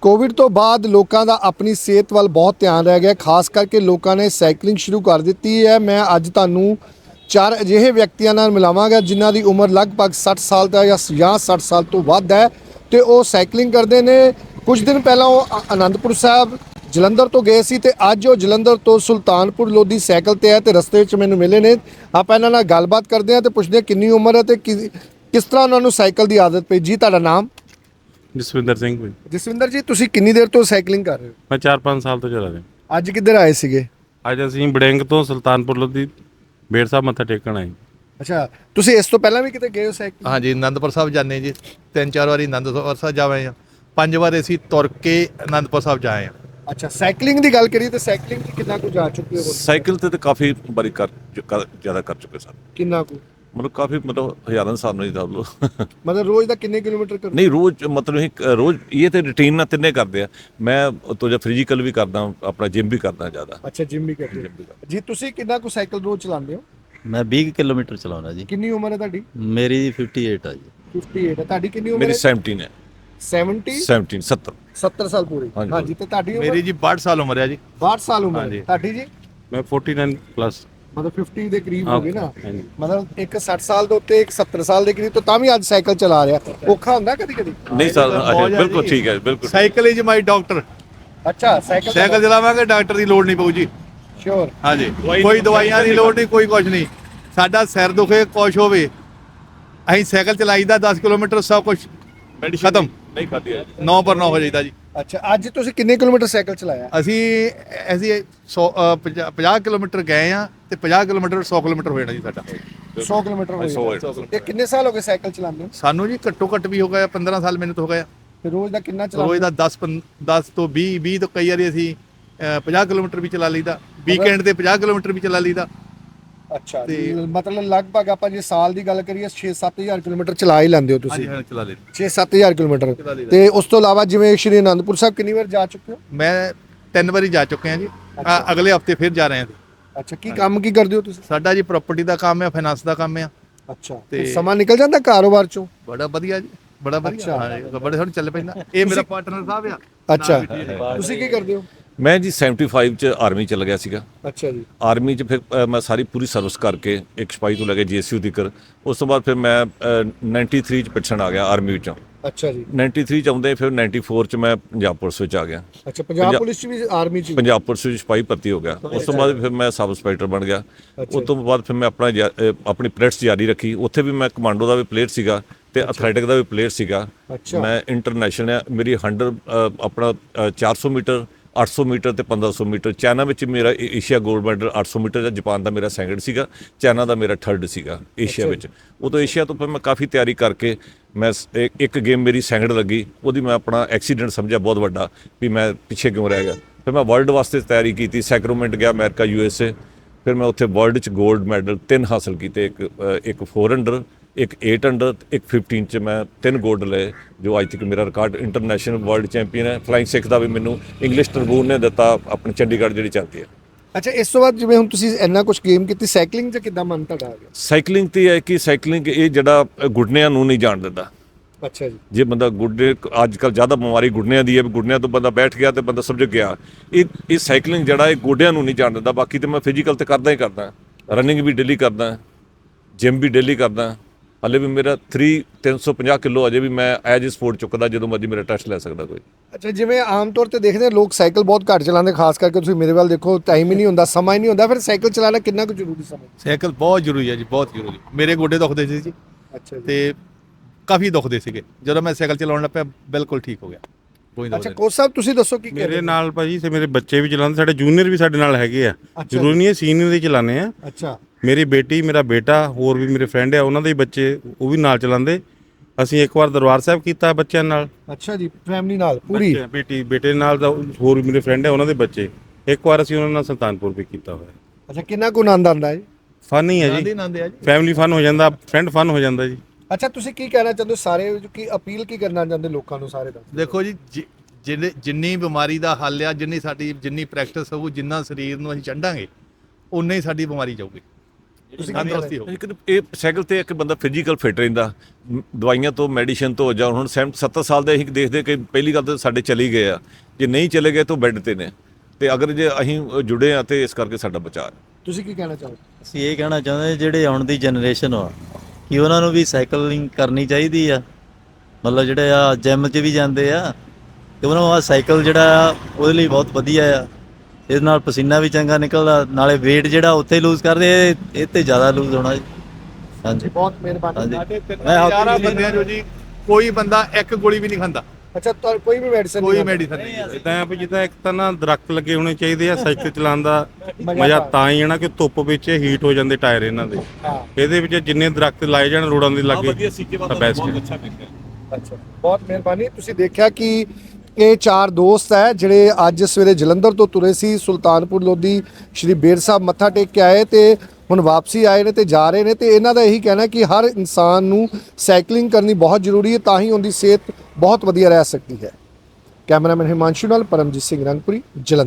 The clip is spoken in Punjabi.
ਕੋਵਿਡ ਤੋਂ ਬਾਅਦ ਲੋਕਾਂ ਦਾ ਆਪਣੀ ਸਿਹਤ ਵੱਲ ਬਹੁਤ ਧਿਆਨ ਰਹਿ ਗਿਆ, ਖਾਸ ਕਰਕੇ ਲੋਕਾਂ ਨੇ ਸਾਈਕਲਿੰਗ ਸ਼ੁਰੂ ਕਰ ਦਿੱਤੀ ਹੈ। ਮੈਂ ਅੱਜ ਤੁਹਾਨੂੰ ਚਾਰ ਅਜਿਹੇ ਵਿਅਕਤੀਆਂ ਨਾਲ ਮਿਲਾਵਾਂਗਾ ਜਿਨ੍ਹਾਂ ਦੀ ਉਮਰ ਲਗਭਗ 60 ਸਾਲ ਦਾ ਜਾਂ ਜਾਂ 60 ਸਾਲ ਤੋਂ ਵੱਧ ਹੈ ਤੇ ਉਹ ਸਾਈਕਲਿੰਗ ਕਰਦੇ ਨੇ। ਕੁਝ ਦਿਨ ਪਹਿਲਾਂ ਉਹ ਅ- ਅਨੰਦਪੁਰ ਸਾਹਿਬ ਜਲੰਧਰ ਤੋਂ ਗਏ ਸੀ ਤੇ ਅੱਜ ਉਹ ਜਲੰਧਰ ਤੋਂ ਸੁਲਤਾਨਪੁਰ ਲੋਧੀ ਸਾਈਕਲ ਤੇ ਹੈ ਤੇ ਰਸਤੇ ਵਿੱਚ ਮੈਨੂੰ ਮਿਲੇ ਨੇ। ਆਪਾਂ ਇਹਨਾਂ ਨਾਲ ਗੱਲਬਾਤ ਕਰਦੇ ਹਾਂ ਤੇ ਪੁੱਛਦੇ ਹਾਂ ਕਿੰਨੀ ਉਮਰ ਹੈ ਤੇ ਕਿ- ਕਿਸ ਤਰ੍ਹਾਂ ਉਹਨਾਂ ਨੂੰ ਸਾਈਕਲ ਦੀ ਆਦਤ ਪਈ। ਜੀ, ਤੁਹਾਡਾ ਨਾਮ? ਜਸਵਿੰਦਰ ਸਿੰਘ ਵੀ। ਜਸਵਿੰਦਰ ਜੀ ਤੁਸੀਂ ਕਿੰਨੀ ਦੇਰ ਤੋਂ ਸਾਈਕਲਿੰਗ ਕਰ ਰਹੇ ਹੋ? ਮੈਂ 4-5 ਸਾਲ ਤੋਂ ਚੱਲ ਰਿਹਾ। ਅੱਜ ਕਿੱਧਰ ਆਏ ਸੀਗੇ? ਅੱਜ ਅਸੀਂ ਬੜਿੰਗ ਤੋਂ ਸੁਲਤਾਨਪੁਰ ਲੋਧੀ ਬੇੜ ਸਾਹਿਬ ਮੱਥਾ ਟੇਕਣ ਆਏ। ਅੱਛਾ ਤੁਸੀਂ ਇਸ ਤੋਂ ਪਹਿਲਾਂ ਵੀ ਕਿਤੇ ਗਏ ਹੋ ਸਾਈਕਲ ਹਾਂਜੀ ਆਨੰਦਪੁਰ ਸਾਹਿਬ ਜਾਂਦੇ ਜੀ। ਤਿੰਨ ਚਾਰ ਵਾਰੀ ਆਨੰਦਪੁਰ ਸਾਹਿਬ ਜਾਵੇ ਆ ਪੰਜ ਵਾਰ ਅਸੀਂ ਤੁਰ ਕੇ ਆਨੰਦਪੁਰ ਸਾਹਿਬ ਜਾਏ ਆ ਅੱਛਾ ਸਾਈਕਲਿੰਗ ਦੀ ਗੱਲ ਕਰੀਏ ਤੇ ਸਾਈਕਲਿੰਗ ਤੇ ਕਿੰਨਾ ਕੁ ਜਾ ਚੁੱਕੇ ਹੋ? ਸਾਈਕਲ ਤੇ ਤਾਂ ਕਾਫੀ ਵਾਰੀ ਕਰ ਜ਼ਿਆਦਾ ਕਰ ਚੁੱਕੇ ਸਨ ਕਿੰਨਾ ਕੁ? ਮਤਲਬ ਕਾਫੀ ਮਤਲਬ ਹਜ਼ਾਰਾਂ ਸਾਲ ਨਹੀਂ ਦੱਸ ਲਓ। ਮਤਲਬ ਰੋਜ਼ ਦਾ ਕਿੰਨੇ ਕਿਲੋਮੀਟਰ ਕਰਦੇ ਨਹੀਂ ਰੋਜ਼ ਮਤਲਬ ਇਹ ਕ- ਰੋਜ਼ ਇਹ ਤੇ ਰੁਟੀਨ ਨਾਲ ਤਿੰਨੇ ਕਰਦੇ ਆ। ਮੈਂ ਤੋਂ ਜਾਂ ਫਿਜ਼ੀਕਲ ਵੀ ਕਰਦਾ ਆਪਣਾ ਜਿਮ ਵੀ ਕਰਦਾ ਜ਼ਿਆਦਾ। ਅੱਛਾ ਜਿਮ ਵੀ ਕਰਦੇ ਹੋ। ਜੀ ਤੁਸੀਂ ਕਿੰਨਾ ਕੁ ਸਾਈਕਲ ਰੋਜ਼ ਚਲਾਉਂਦੇ ਹੋ? ਮੈਂ 20 ਕਿਲੋਮੀਟਰ ਚਲਾਉਣਾ ਜੀ। ਕਿੰਨੀ ਉਮਰ ਹੈ ਤੁਹਾਡੀ? ਮੇਰੀ 58 ਆ ਜੀ। 58 ਹੈ। ਤੁਹਾਡੀ ਕਿੰਨੀ ਉਮਰ ਮੇਰੀ ਹੈ? 17 ਹੈ। 70 17 70 70 ਸਾਲ ਪੂਰੀ। ਹਾਂਜੀ। ਤੇ ਤੁਹਾਡੀ ਉਮਰ? ਮੇਰੀ ਜੀ 62 ਸਾਲ ਉਮਰ ਹੈ ਜੀ। 62 ਸਾਲ ਉਮਰ ਹੈ। ਤੁਹਾਡੀ ਜੀ? ਮੈਂ 49 ਪਲੱਸ ਮਤਲਬ 50 ਦੇ ਕਰੀਬ ਹੋ ਗਏ ਨਾ। ਹਾਂਜੀ। ਮਤਲਬ ਇੱਕ 60 ਸਾਲ ਦੇ ਉੱਤੇ ਇੱਕ 70 ਸਾਲ ਦੇ ਕਰੀਬ ਤੋਂ ਤਾਂ ਵੀ ਅੱਜ ਸਾਈਕਲ ਚਲਾ ਰਿਹਾ। ਔਖਾ ਹੁੰਦਾ ਕਦੀ ਕਦੀ ਨਹੀਂ ਸਰ ਅੱਛਾ ਬਿਲਕੁਲ। ਠੀਕ ਹੈ ਬਿਲਕੁਲ। ਸਾਈਕਲ ਇਜ਼ ਮਾਈ ਡਾਕਟਰ ਅੱਛਾ ਸਾਈਕਲ ਸਾਈਕਲ ਚਲਾਵਾਂਗੇ ਡਾਕਟਰ ਦੀ ਲੋੜ ਨਹੀਂ ਪਊ ਜੀ। ਸ਼ੋਰ ਹਾਂਜੀ। ਕੋਈ ਦਵਾਈਆਂ ਦੀ ਲੋੜ ਨਹੀਂ ਕੋਈ ਕੁਝ ਨਹੀਂ। ਸਾਡਾ ਸਿਰ ਦੁਖੇ ਕੁਛ ਹੋਵੇ ਅਸੀਂ ਸਾਈਕਲ ਚਲਾਈਦਾ 10 ਕਿਲੋਮੀਟਰ ਸਭ ਕੁਝ ਖਤਮ। ਨਹੀਂ ਖਾਦੀ ਹੈ। ਨੌ ਪਰ ਨੌ ਹੋ ਜਾਈਦਾ ਜੀ। ਅੱਛਾ ਅੱਜ ਤੁਸੀਂ ਕਿੰਨੇ ਕਿਲੋਮੀਟਰ ਸਾਈਕਲ ਚਲਾਇਆ? ਅਸੀਂ ਅਸੀਂ 100 50 ਕਿਲੋਮੀਟਰ ਗਏ ਆ ਤੇ 50 ਕਿਲੋਮੀਟਰ 100 ਕਿਲੋਮੀਟਰ ਹੋ ਜਾਣਾ ਜੀ ਸਾਡਾ। 100 ਕਿਲੋਮੀਟਰ ਹੋ ਸੌ ਗਿਆ ਹੈ। ਤੇ ਕਿੰਨੇ ਸਾਲ ਹੋ ਗਏ ਸਾਈਕਲ ਚਲਾਉਂਦੇ ਨੂੰ? ਸਾਨੂੰ ਜੀ ਘੱਟੋ ਘੱਟ ਵੀ ਹੋ ਗਿਆ 15 ਸਾਲ ਮੈਨੂੰ ਤਾਂ ਹੋ ਗਿਆ। ਤੇ ਰੋਜ਼ ਦਾ ਕਿੰਨਾ ਰੋਜ਼ ਚਲਾਉਂਦੇ ਦਾ 10 ਪੰ- 10 ਤੋਂ 20 20 ਤੋਂ ਕਈ ਵਾਰੀ ਅਸੀਂ ਅਹ, 50 ਕਿਲੋਮੀਟਰ ਵੀ ਚਲਾ ਲਈਦਾ। ਵੀਕਐਂਡ ਤੇ 50 ਕਿਲੋਮੀਟਰ ਵੀ ਚਲਾ ਲਈਦਾ। ਅੱਛਾ ਤੇ- ਮਤਲਬ ਲਗਭਗ ਆਪਾਂ ਜੇ ਸਾਲ ਦੀ ਗੱਲ ਕਰੀਏ 6-7000 ਕਿਲੋਮੀਟਰ ਚਲਾ ਹੀ ਲੈਂਦੇ ਹੋ ਹਾਂਜੀ ਤੁਸੀਂ ਹਾਂ ਚਲਾ ਲਈਦਾ 6-7000 ਕਿਲੋਮੀਟਰ। ਚਲਾ ਲਈਦਾ। ਤੇ ਉਸ ਤੋਂ ਇਲਾਵਾ ਜਿਵੇਂ ਸ਼੍ਰੀ ਅਨੰਦਪੁਰ ਸਾਹਿਬ ਕਿੰਨੀ ਵਾਰ ਜਾ ਚੁੱਕੇ ਹੋ? ਮੈਂ ਤਿੰਨ ਵਾਰੀ ਜਾ ਚੁੱਕੇ ਹਾਂ ਜੀ। ਆ, ਅਗਲੇ ਹਫ਼ਤੇ ਫਿਰ ਜਾ ਰਹੇ ਹਾਂ ਅੱਛਾ ਕੀ ਕੰਮ ਕੀ ਕਰਦੇ ਹੋ ਤੁਸੀਂ? ਸਾਡਾ ਜੀ ਪ੍ਰਾਪਰਟੀ ਦਾ ਕੰਮ ਹੈ ਫਾਈਨਾਂਸ ਦਾ ਕੰਮ ਹੈ ਅੱਛਾ ਤੇ- ਤੇ ਸਮਾਂ ਨਿਕਲ ਜਾਂਦਾ ਕਾਰੋਬਾਰ ਚੋਂ? ਬੜਾ ਵਧੀਆ ਜੀ ਬੜਾ ਵਧੀਆ। ਅੱਛਾ। ਹਾਂ ਜੀ, ਬੜੇ ਸੋਹਣੇ ਚੱਲ ਪੈਂਦਾ ਇਹ ਮੇਰਾ ਪਾਰਟਨਰ ਸਾਹਿਬ ਆ। ਅੱਛਾ। ਤੁਸੀਂ ਕੀ ਕਰਦੇ ਹੋ? ਮੈਂ ਜੀ 75 ਚ ਆਰਮੀ ਚ ਲੱਗਿਆ ਸੀਗਾ। ਅੱਛਾ ਜੀ। ਆਰਮੀ ਚ ਫਿਰ ਅ, ਮੈਂ ਸਾਰੀ ਪੂਰੀ ਸਰਵਿਸ ਕਰਕੇ ਇੱਕ ਸਿਪਾਹੀ ਤੋਂ ਲੈ ਕੇ ਜੀਐਸਯੂ ਤੱਕ ਉਸ ਤੋਂ ਬਾਅਦ ਫਿਰ ਮੈਂ ਅ, 93 ਚ ਪਿਟਸਨ ਆ ਗਿਆ ਆਰਮੀ ਵਿੱਚੋਂ। ਅੱਛਾ ਜੀ। 93 ਚ ਆਉਂਦੇ ਫਿਰ 94 ਚ ਮੈਂ ਪੰਜਾਬ ਪੁਲਿਸ ਵਿੱਚ ਆ ਗਿਆ। ਅੱਛਾ ਪੰਜਾਬ ਪੁਲਿਸ ਚ ਵੀ ਆਰਮੀ ਚ ਵੀ? ਪੰਜਾਬ ਪੁਲਿਸ ਵਿੱਚ ਸਿਪਾਹੀ ਭਰਤੀ ਹੋ ਗਿਆ। ਉਸ ਤੋਂ ਬਾਅਦ ਫਿਰ ਮੈਂ ਸਬ ਇੰਸਪੈਕਟਰ ਬਣ ਗਿਆ। ਉਸ ਤੋਂ ਬਾਅਦ ਫਿਰ ਮੈਂ ਆਪਣਾ ਜਾ- ਅ, ਆਪਣੀ ਪ੍ਰੈਕਟਿਸ ਜਾਰੀ ਰੱਖੀ। ਉੱਥੇ ਵੀ ਮੈਂ ਕਮਾਂਡੋ ਦਾ ਵੀ ਪਲੇਅਰ ਸੀਗਾ ਤੇ ਐਥਲੈਟਿਕ ਦਾ ਵੀ ਪਲੇਅਰ ਸੀਗਾ। ਅੱਛਾ। ਮੈਂ ਇੰਟਰਨੈਸ਼ਨਲ ਮੇਰੀ 100 ਅ, ਆਪਣਾ ਅ, 400 ਮੀਟਰ 800 ਮੀਟਰ ਤੇ 1500 ਮੀਟਰ। ਚਾਈਨਾ ਵਿੱਚ ਮੇਰਾ ਏਸ਼ੀਆ 골ਡ ਮੈਡਲ 800 ਮੀਟਰ ਦਾ ਜਾਪਾਨ ਦਾ ਮੇਰਾ ਸੈਕੰਡ ਸੀਗਾ। ਚਾਈਨਾ ਦਾ ਮੇਰਾ ਥਰਡ ਸੀਗਾ ਏਸ਼ੀਆ ਵਿੱਚ। ਉਦੋਂ ਏਸ਼ੀਆ ਤੋਂ ਫਿਰ ਮੈਂ ਕਾਫੀ ਤਿਆਰੀ ਕਰਕੇ ਮੈਂ ਇੱਕ- ਗੇਮ ਮੇਰੀ ਸੈਕੰਡ ਲੱਗੀ। ਉਹਦੀ ਮੈਂ ਆਪਣਾ ਐਕਸੀਡੈਂਟ ਸਮਝਿਆ ਬਹੁਤ ਵੱਡਾ ਵੀ ਮੈਂ ਪਿੱਛੇ ਕਿਉਂ ਰਹਿ ਗਿਆ। ਫਿਰ ਮੈਂ ਵਰਲਡ ਵਾਸਤੇ ਤਿਆਰੀ ਕੀਤੀ ਸੈਕਰੋਮੈਂਟ ਗਿਆ ਅਮਰੀਕਾ ਯੂ ਐਸ ਏ। ਫਿਰ ਮੈਂ ਉੱਥੇ ਵਰਲਡ ਚ 골ਡ ਮੈਡਲ ਤਿੰਨ ਹਾਸਲ ਕੀਤੇ ਇੱਕ ਇੱਕ 4 ਅੰਡਰ ਇੱਕ 8 ਅੰਡਰ ਇੱਕ 15 ਚ ਮੈਂ ਤਿੰਨ 골ਡ ਲਏ ਜੋ ਅੱਜ ਤੱਕ ਮੇਰਾ ਰਿਕਾਰਡ ਇੰਟਰਨੈਸ਼ਨਲ ਵਰਲਡ ਚੈਂਪੀਅਨ ਹੈ। ਫਲਾਈਂਗ ਸਿੱਖ ਦਾ ਵੀ ਮੈਨੂੰ ਇੰਗਲਿਸ਼ ਟਰਬੂਨ ਨੇ ਦਿੱਤਾ ਆਪਣੇ ਚੰਡੀਗੜ੍ਹ ਜਿਹੜੀ ਚੱਲਦੀ ਹੈ। ਅੱਛਾ ਇਸ ਤੋਂ ਬਾਅਦ ਜਿਵੇਂ ਹੁਣ ਤੁਸੀਂ ਇੰਨਾ ਕੁਝ ਗੇਮ ਕੀਤੀ ਸਾਈਕਲਿੰਗ ਚ ਕਿੱਦਾਂ ਮਨ ਤੁਹਾਡਾ ਆ ਗਿਆ? ਸਾਈਕਲਿੰਗ ਤੇ ਹੈ ਕਿ ਸਾਈਕਲਿੰਗ ਇਹ ਜਿਹੜਾ ਗੁੱਡਨਿਆਂ ਨੂੰ ਨਹੀਂ ਜਾਣ ਦਿੰਦਾ। ਅੱਛਾ ਜੀ। ਜੇ ਬੰਦਾ ਗੁੱਡੇ ਅੱਜ ਕੱਲ ਜ਼ਿਆਦਾ ਬਿਮਾਰੀ ਗੁੱਡਨਿਆਂ ਦੀ ਹੈ ਵੀ ਗੁੱਡਨਿਆਂ ਤੋਂ ਬੰਦਾ ਬੈਠ ਗਿਆ ਤੇ ਬੰਦਾ ਸਮਝ ਗਿਆ। ਇਹ ਇਹ ਸਾਈਕਲਿੰਗ ਜਿਹੜਾ ਇਹ ਗੋਡਿਆਂ ਨੂੰ ਨਹੀਂ ਜਾਣ ਦਿੰਦਾ। ਬਾਕੀ ਤੇ ਮੈਂ ਫਿਜ਼ੀਕਲ ਤੇ ਕਰਦਾ ਹੀ ਕਰਦਾ। ਰਨਿੰਗ ਵੀ ਡੇਲੀ ਕਰਦਾ। ਜਿਮ ਵੀ ਡੇਲੀ ਕਰਦਾ। ਹਲੇ ਵੀ ਮੇਰਾ 3 350 ਕਿਲੋ ਅਜੇ ਵੀ ਮੈਂ ਐਜ ਸਪੋਰਟ ਚੁੱਕਦਾ ਜਦੋਂ ਮਰਜ਼ੀ ਮੇਰਾ ਟੈਸਟ ਲੈ ਸਕਦਾ ਕੋਈ। ਅੱਛਾ ਜਿਵੇਂ ਆਮ ਤੌਰ ਤੇ ਦੇਖਦੇ ਆ ਲੋਕ ਸਾਈਕਲ ਬਹੁਤ ਘੱਟ ਚਲਾਉਂਦੇ ਖਾਸ ਕਰਕੇ ਤੁਸੀਂ ਮੇਰੇ ਵੱਲ ਦੇਖੋ ਟਾਈਮ ਹੀ ਨਹੀਂ ਹੁੰਦਾ ਸਮਾਂ ਹੀ ਨਹੀਂ ਹੁੰਦਾ ਫਿਰ ਸਾਈਕਲ ਚਲਾਉਣਾ ਕਿੰਨਾ ਕੁ ਜ਼ਰੂਰੀ ਸਮਝ ਸਾਈਕਲ ਬਹੁਤ ਜ਼ਰੂਰੀ ਹੈ ਜੀ ਬਹੁਤ ਜ਼ਰੂਰੀ। ਮੇਰੇ ਗੋਡੇ ਦੁਖਦੇ ਸੀ ਜੀ ਅੱਛਾ ਜੀ। ਤੇ ਕਾਫੀ ਦੁਖਦੇ ਸੀਗੇ। ਜਦੋਂ ਮੈਂ ਸਾਈਕਲ ਚਲਾਉਣ ਲੱਗ ਪਿਆ ਬਿਲਕੁਲ ਠੀਕ ਹੋ ਗਿਆ। ਕੋਈ ਅੱਛਾ ਕੋਚ ਸਾਹਿਬ ਤੁਸੀਂ ਦੱਸੋ ਕੀ ਮੇਰੇ ਨਾਲ ਭਾਜੀ ਤੇ ਮੇਰੇ ਬੱਚੇ ਵੀ ਚਲਾਉਂਦੇ ਸਾਡੇ ਜੂਨੀਅਰ ਵੀ ਸਾਡੇ ਨਾਲ ਹੈਗੇ ਆ। ਜ਼ਰੂਰੀ ਨਹੀਂ ਹੈ ਸੀਨੀਅਰ ਦੇ ਚਲਾਉਂਦੇ ਆ। ਅੱਛਾ। ਮੇਰੀ ਬੇਟੀ ਮੇਰਾ ਬੇਟਾ ਹੋਰ ਵੀ ਮੇਰੇ ਫਰੈਂਡ ਆ ਉਹਨਾਂ ਦੇ ਬੱਚੇ ਉਹ ਵੀ ਨਾਲ ਚਲਾਉਂਦੇ। ਅਸੀਂ ਇੱਕ ਵਾਰ ਦਰਬਾਰ ਸਾਹਿਬ ਕੀਤਾ ਬੱਚਿਆਂ ਨਾਲ। ਅੱਛਾ ਜੀ ਫੈਮਿਲੀ ਨਾਲ ਪੂਰੀ? ਬੱਚੇ- ਬੇਟੀ ਬੇਟੇ ਨਾਲ ਦਾ ਹੋਰ ਵੀ ਮੇਰੇ ਫਰੈਂਡ ਆ ਉਹਨਾਂ ਦੇ ਬੱਚੇ। ਇੱਕ ਵਾਰ ਅਸੀਂ ਉਹਨਾਂ ਨਾਲ ਸੁਲਤਾਨਪੁਰ ਵੀ ਕੀਤਾ ਹੋਇਆ। ਅੱਛਾ ਕਿੰਨਾ ਕੁ ਆਨੰਦ ਆਉਂਦਾ ਹੈ ਫਨ ਹੀ ਹੈ ਆਂਦੇ ਜੀ ਨਾਂਦੇ ਆ ਜੀ। ਫੈਮਿਲੀ ਫਨ ਹੋ ਜਾਂਦਾ ਫਰੈਂਡ ਫਨ ਹੋ ਜਾਂਦਾ ਜੀ। ਅੱਛਾ ਤੁਸੀਂ ਕੀ ਕਹਿਣਾ ਚਾਹੁੰਦੇ ਹੋ? ਸਾਰੇ ਕੀ ਅਪੀਲ ਕੀ ਕਰਨਾ ਚਾਹੁੰਦੇ ਲੋਕਾਂ ਨੂੰ ਸਾਰੇ ਦਾ ਦੇਖੋ ਜੀ ਜਿ- ਜਿੰਨੇ- ਜਿੰਨੀ ਬਿਮਾਰੀ ਦਾ ਹੱਲ ਆ ਜਿੰਨੀ ਸਾਡੀ ਜਿੰਨੀ ਪ੍ਰੈਕਟਿਸ ਹੋਊ ਜਿੰਨਾ ਸਰੀਰ ਨੂੰ ਅਸੀਂ ਚੰਡਾਂਗੇ ਉਨਾ ਹੀ ਸਾਡੀ ਬਿਮਾਰੀ ਜਾਊਗੀ। ਤੁਸੀਂ ਤੰਦਰੁਸਤੀ ਹੋ? ਇਹ ਸਾਈਕਲ ਤੇ ਇੱਕ ਬੰਦਾ ਫਿਜ਼ੀਕਲ ਫਿਟ ਰਹਿੰਦਾ। ਦਵਾਈਆਂ ਤੋਂ ਮੈਡੀਸਿਨ ਤੋਂ ਜਾਂ ਹੁਣ 70 ਸਾਲ ਦੇ ਅਸੀਂ ਦੇਖਦੇ ਕਿ ਪਹਿਲੀ ਗੱਲ ਤਾਂ ਸਾਡੇ ਚਲੀ ਗਏ ਆ। ਜੇ ਨਹੀਂ ਚਲੇ ਗਏ ਤਾਂ ਬੈੱਡ ਤੇ ਨੇ। ਤੇ ਅਗਰ ਜੇ ਅਸੀਂ ਜੁੜੇ ਆ ਤੇ ਇਸ ਕਰਕੇ ਸਾਡਾ ਬਚਾਅ ਤੁਸੀਂ ਕੀ ਕਹਿਣਾ ਚਾਹੋਗੇ? ਅਸੀਂ ਇਹ ਕਹਿਣਾ ਚਾਹੁੰਦੇ ਜਿਹੜੇ ਆਉਣ ਦੀ ਜਨਰੇਸ਼ਨ ਆ ਕਿ ਉਹਨਾਂ ਨੂੰ ਵੀ ਸਾਈਕਲਿੰਗ ਕਰਨੀ ਚਾਹੀਦੀ ਆ। ਮਤਲਬ ਜਿਹੜੇ ਆ ਜਿਮ 'ਚ ਵੀ ਜਾਂਦੇ ਆ ਤੇ ਉਹਨਾਂ ਨੂੰ ਆ ਸਾਈਕਲ ਜਿਹੜਾ ਆ ਉਹਦੇ ਲਈ ਬਹੁਤ ਵਧੀਆ ਆ। ਇਹਦੇ ਨਾਲ ਪਸੀਨਾ ਵੀ ਚੰਗਾ ਨਿਕਲਦਾ ਨਾਲੇ weight ਜਿਹੜਾ ਉੱਥੇ ਲੂਜ਼ ਕਰਦੇ ਇਹ ਤੇ ਜ਼ਿਆਦਾ ਲੂਜ਼ ਹੋਣਾ ਜੀ। ਹਾਂਜੀ। ਬਹੁਤ ਮਿਹਰਬਾਨੀ। ਹਾਂਜੀ। ਸਾਡੇ ਹਜ਼ਾਰਾਂ ਬੰਦਿਆਂ ਚੋਂ ਜੀ ਕੋਈ ਬੰਦਾ ਇੱਕ ਗੋਲੀ ਵੀ ਨਹੀਂ ਖਾਂਦਾ। ਅੱਛਾ ਤਾਂ ਕੋਈ ਵੀ ਮੈਡੀਸਨ ਕੋਈ ਮੈਡੀਸਨ ਨਹੀਂ ਇਦਾਂ ਆ ਵੀ ਜਿੱਦਾਂ ਇੱਕ ਤਾਂ ਨਾ ਦਰਖਤ ਲੱਗੇ ਹੋਣੇ ਚਾਹੀਦੇ ਆ ਸਾਈਕਲ ਚਲਾਉਣ ਦਾ ਮਜ਼ਾ ਤਾਂ ਹੀ ਹੈ ਨਾ ਕਿ ਧੁੱਪ ਵਿੱਚ ਹੀਟ ਹੋ ਜਾਂਦੇ ਟਾਇਰ ਇਹਨਾਂ ਦੇ। ਇਹਦੇ ਵਿੱਚ ਜਿੰਨੇ ਦਰਖਤ ਲਾਏ ਜਾਣ ਰੋਡਾਂ ਦੇ ਲਾਗੇ ਤਾਂ ਬੈਸਟ ਅੱਛਾ ਬਹੁਤ ਮਿਹਰਬਾਨੀ। ਤੁਸੀਂ ਦੇਖਿਆ ਕਿ ਇਹ ਚਾਰ ਦੋਸਤ ਹੈ, ਜਿਹੜੇ ਅੱਜ ਸਵੇਰੇ ਜਲੰਧਰ ਤੋਂ ਤੁਰੇ ਸੀ, ਸੁਲਤਾਨਪੁਰ ਲੋਧੀ, ਸ਼੍ਰੀ ਬੇਰ ਸਾਹਿਬ ਮੱਥਾ ਟੇਕ ਕੇ ਆਏ ਤੇ ਹੁਣ ਵਾਪਸੀ ਆਏ ਨੇ ਤੇ ਜਾ ਰਹੇ ਨੇ ਤੇ ਇਹਨਾਂ ਦਾ ਇਹੀ ਕਹਿਣਾ ਕਿ ਹਰ ਇਨਸਾਨ ਨੂੰ ਸਾਈਕਲਿੰਗ ਕਰਨੀ ਬਹੁਤ ਜ਼ਰੂਰੀ ਹੈ, ਤਾਂ ਹੀ ਉਹਦੀ ਸਿਹਤ ਬਹੁਤ ਵਧੀਆ ਰਹਿ ਸਕਦੀ ਹੈ। ਕੈਮਰਾਮੈਨ ਹਿਮਾਂਸ਼ੂ ਨਾਲ ਪਰਮਜੀਤ ਸਿੰਘ ਰੰਗਪੁਰੀ, ਜਲੰਧਰ।